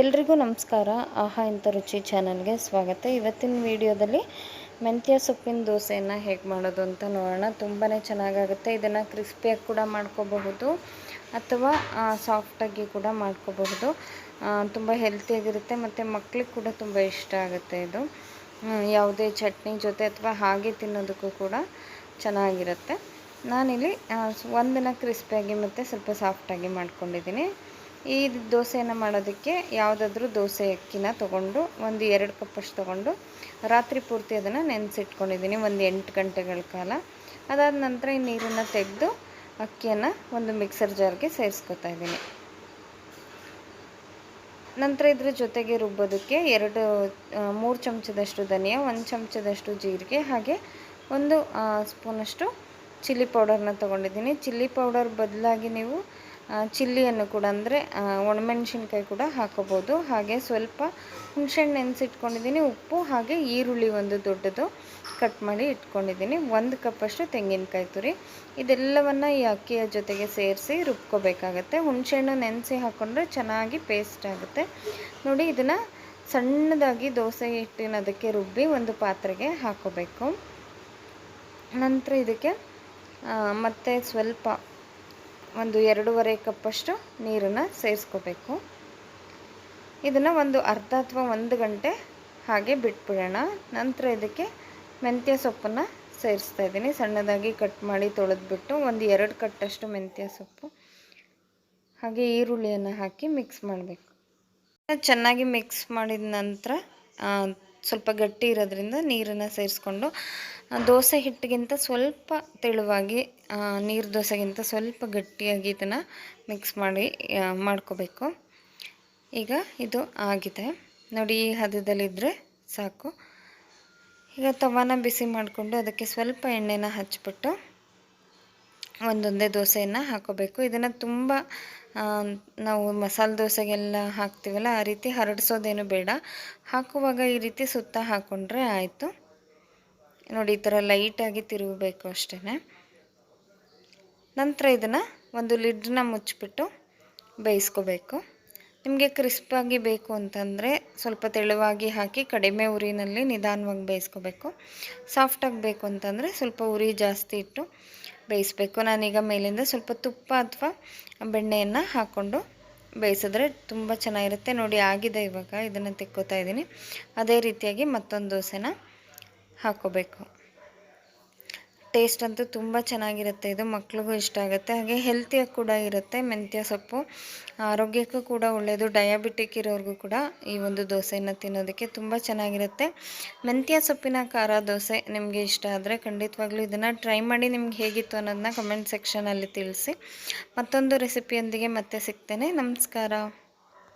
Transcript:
ಎಲ್ರಿಗೂ ನಮಸ್ಕಾರ. ಆಹಾ, ಇಂಥ ರುಚಿ ಚಾನಲ್ಗೆ ಸ್ವಾಗತ. ಇವತ್ತಿನ ವಿಡಿಯೋದಲ್ಲಿ ಮೆಂತ್ಯ ಸೊಪ್ಪಿನ ದೋಸೆಯನ್ನು ಹೇಗೆ ಮಾಡೋದು ಅಂತ ನೋಡೋಣ. ತುಂಬಾ ಚೆನ್ನಾಗಾಗುತ್ತೆ. ಇದನ್ನು ಕ್ರಿಸ್ಪಿಯಾಗಿ ಕೂಡ ಮಾಡ್ಕೋಬಹುದು. ಅಥವಾ ಸಾಫ್ಟಾಗಿ ಕೂಡ ಮಾಡ್ಕೋಬಹುದು. ತುಂಬ ಹೆಲ್ತಿಯಾಗಿರುತ್ತೆ ಮತ್ತು ಮಕ್ಳಿಗೆ ಕೂಡ ತುಂಬ ಇಷ್ಟ ಆಗುತ್ತೆ ಇದು. ಯಾವುದೇ ಚಟ್ನಿ ಜೊತೆ ಅಥವಾ ಹಾಗೆ ತಿನ್ನೋದಕ್ಕೂ ಕೂಡ ಚೆನ್ನಾಗಿರುತ್ತೆ. ನಾನಿಲ್ಲಿ ಒಂದಿನ ಕ್ರಿಸ್ಪಿಯಾಗಿ ಮತ್ತು ಸ್ವಲ್ಪ ಸಾಫ್ಟಾಗಿ ಮಾಡ್ಕೊಂಡಿದ್ದೀನಿ. ಈ ದೋಸೆಯನ್ನು ಮಾಡೋದಕ್ಕೆ ಯಾವುದಾದ್ರೂ ದೋಸೆ ಅಕ್ಕಿನ ತೊಗೊಂಡು ಒಂದು ಎರಡು ಕಪ್ಪಷ್ಟು ತೊಗೊಂಡು ರಾತ್ರಿ ಪೂರ್ತಿ ಅದನ್ನು ನೆನೆಸಿಟ್ಕೊಂಡಿದ್ದೀನಿ ಒಂದು ಎಂಟು ಗಂಟೆಗಳ ಕಾಲ. ಅದಾದ ನಂತರ ಈ ನೀರನ್ನು ತೆಗೆದು ಅಕ್ಕಿಯನ್ನು ಒಂದು ಮಿಕ್ಸರ್ ಜಾರ್ಗೆ ಸೇರಿಸ್ಕೊತಾ ಇದ್ದೀನಿ. ನಂತರ ಇದ್ರ ಜೊತೆಗೆ ರುಬ್ಬೋದಕ್ಕೆ ಎರಡು ಮೂರು ಚಮಚದಷ್ಟು ಧನಿಯಾ, ಒಂದು ಚಮಚದಷ್ಟು ಜೀರಿಗೆ ಹಾಗೆ ಒಂದು ಸ್ಪೂನಷ್ಟು ಚಿಲ್ಲಿ ಪೌಡರ್ನ ತೊಗೊಂಡಿದ್ದೀನಿ. ಚಿಲ್ಲಿ ಪೌಡರ್ ಬದಲಾಗಿ ನೀವು ಚಿಲ್ಲಿಯನ್ನು ಕೂಡ ಅಂದರೆ ಒಣಮೆಣಸಿನ್ಕಾಯಿ ಕೂಡ ಹಾಕೋಬೋದು. ಹಾಗೆ ಸ್ವಲ್ಪ ಹುಣಸೆಹಣ್ಣು ನೆನೆಸಿಟ್ಕೊಂಡಿದ್ದೀನಿ, ಉಪ್ಪು ಹಾಗೆ ಈರುಳ್ಳಿ ಒಂದು ದೊಡ್ಡದು ಕಟ್ ಮಾಡಿ ಇಟ್ಕೊಂಡಿದ್ದೀನಿ. ಒಂದು ಕಪ್ಪಷ್ಟು ತೆಂಗಿನಕಾಯಿ ತುರಿ. ಇದೆಲ್ಲವನ್ನು ಈ ಅಕ್ಕಿಯ ಜೊತೆಗೆ ಸೇರಿಸಿ ರುಬ್ಕೋಬೇಕಾಗತ್ತೆ. ಹುಣಸೆಹಣ್ಣು ನೆನೆಸಿ ಹಾಕ್ಕೊಂಡ್ರೆ ಚೆನ್ನಾಗಿ ಪೇಸ್ಟ್ ಆಗುತ್ತೆ. ನೋಡಿ, ಇದನ್ನು ಸಣ್ಣದಾಗಿ ದೋಸೆ ಹಿಟ್ಟಿನ ಅದಕ್ಕೆ ರುಬ್ಬಿ ಒಂದು ಪಾತ್ರೆಗೆ ಹಾಕೋಬೇಕು. ನಂತರ ಇದಕ್ಕೆ ಮತ್ತೆ ಸ್ವಲ್ಪ ಒಂದು ಎರಡೂವರೆ ಕಪ್ಪಷ್ಟು ನೀರನ್ನು ಸೇರಿಸ್ಕೋಬೇಕು. ಇದನ್ನು ಒಂದು ಅರ್ಧ ಅಥವಾ ಒಂದು ಗಂಟೆ ಹಾಗೆ ಬಿಟ್ಬಿಡೋಣ. ನಂತರ ಇದಕ್ಕೆ ಮೆಂತ್ಯ ಸೊಪ್ಪನ್ನು ಸೇರಿಸ್ತಾ ಇದ್ದೀನಿ. ಸಣ್ಣದಾಗಿ ಕಟ್ ಮಾಡಿ ತೊಳೆದ್ಬಿಟ್ಟು ಒಂದು ಎರಡು ಕಟ್ಟಷ್ಟು ಮೆಂತ್ಯ ಸೊಪ್ಪು, ಹಾಗೆ ಈರುಳ್ಳಿಯನ್ನು ಹಾಕಿ ಮಿಕ್ಸ್ ಮಾಡಬೇಕು. ಚೆನ್ನಾಗಿ ಮಿಕ್ಸ್ ಮಾಡಿದ ನಂತರ ಸ್ವಲ್ಪ ಗಟ್ಟಿ ಇರೋದ್ರಿಂದ ನೀರನ್ನು ಸೇರಿಸ್ಕೊಂಡು ದೋಸೆ ಹಿಟ್ಟಿಗಿಂತ ಸ್ವಲ್ಪ ತೆಳುವಾಗಿ ನೀರು ದೋಸೆಗಿಂತ ಸ್ವಲ್ಪ ಗಟ್ಟಿಯಾಗಿ ಇದನ್ನು ಮಿಕ್ಸ್ ಮಾಡಿ ಮಾಡ್ಕೋಬೇಕು. ಈಗ ಇದು ಆಗಿದೆ. ನೋಡಿ, ಈ ಹದದಲ್ಲಿದ್ದರೆ ಸಾಕು. ಈಗ ತವಾನ ಬಿಸಿ ಮಾಡಿಕೊಂಡು ಅದಕ್ಕೆ ಸ್ವಲ್ಪ ಎಣ್ಣೆನ ಹಚ್ಬಿಟ್ಟು ಒಂದೊಂದೇ ದೋಸೆಯನ್ನು ಹಾಕೋಬೇಕು. ಇದನ್ನು ತುಂಬ ನಾವು ಮಸಾಲೆ ದೋಸೆಗೆಲ್ಲ ಹಾಕ್ತೀವಲ್ಲ, ಆ ರೀತಿ ಹರಡಿಸೋದೇನು ಬೇಡ. ಹಾಕುವಾಗ ಈ ರೀತಿ ಸುತ್ತ ಹಾಕ್ಕೊಂಡ್ರೆ ಆಯಿತು. ನೋಡಿ, ಈ ಥರ ಲೈಟಾಗಿ ತಿರುಗಬೇಕು ಅಷ್ಟೇ ನಂತರ ಇದನ್ನು ಒಂದು ಲಿಡ್ನ ಮುಚ್ಚಿಬಿಟ್ಟು ಬೇಯಿಸ್ಕೋಬೇಕು. ನಿಮಗೆ ಕ್ರಿಸ್ಪಾಗಿ ಬೇಕು ಅಂತಂದರೆ ಸ್ವಲ್ಪ ತೆಳುವಾಗಿ ಹಾಕಿ ಕಡಿಮೆ ಉರಿನಲ್ಲಿ ನಿಧಾನವಾಗಿ ಬೇಯಿಸ್ಕೋಬೇಕು. ಸಾಫ್ಟಾಗಿ ಬೇಕು ಅಂತಂದರೆ ಸ್ವಲ್ಪ ಉರಿ ಜಾಸ್ತಿ ಇಟ್ಟು ಬೇಯಿಸ್ಬೇಕು. ನಾನೀಗ ಮೇಲಿಂದ ಸ್ವಲ್ಪ ತುಪ್ಪ ಅಥವಾ ಬೆಣ್ಣೆಯನ್ನು ಹಾಕ್ಕೊಂಡು ಬೇಯಿಸಿದ್ರೆ ತುಂಬ ಚೆನ್ನಾಗಿರುತ್ತೆ. ನೋಡಿ, ಆಗಿದೆ ಇವಾಗ. ಇದನ್ನು ತೆಕ್ಕೋತಾ ಇದ್ದೀನಿ. ಅದೇ ರೀತಿಯಾಗಿ ಮತ್ತೊಂದು ದೋಸೆನ ಹಾಕ್ಕೋಬೇಕು ಟೇಸ್ಟ್ ಅಂತೂ ತುಂಬ ಚೆನ್ನಾಗಿರುತ್ತೆ. ಇದು ಮಕ್ಳಿಗೂ ಇಷ್ಟ ಆಗುತ್ತೆ. ಹಾಗೆ ಹೆಲ್ತಿಯಾಗಿ ಕೂಡ ಇರುತ್ತೆ ಮೆಂತ್ಯ ಸೊಪ್ಪು. ಆರೋಗ್ಯಕ್ಕೂ ಕೂಡ ಒಳ್ಳೆಯದು ಡಯಾಬಿಟಿಕ್ ಇರೋರಿಗೂ ಕೂಡ ಈ ಒಂದು ದೋಸೆಯನ್ನು ತಿನ್ನೋದಕ್ಕೆ ತುಂಬ ಚೆನ್ನಾಗಿರುತ್ತೆ. ಮೆಂತ್ಯ ಸೊಪ್ಪಿನ ಖಾರ ದೋಸೆ ನಿಮಗೆ ಇಷ್ಟ ಆದರೆ ಖಂಡಿತವಾಗ್ಲೂ ಇದನ್ನು ಟ್ರೈ ಮಾಡಿ ನಿಮ್ಗೆ ಹೇಗಿತ್ತು ಅನ್ನೋದನ್ನ ಕಮೆಂಟ್ ಸೆಕ್ಷನಲ್ಲಿ ತಿಳಿಸಿ. ಮತ್ತೊಂದು ರೆಸಿಪಿಯೊಂದಿಗೆ ಮತ್ತೆ ಸಿಗ್ತೇನೆ. ನಮಸ್ಕಾರ.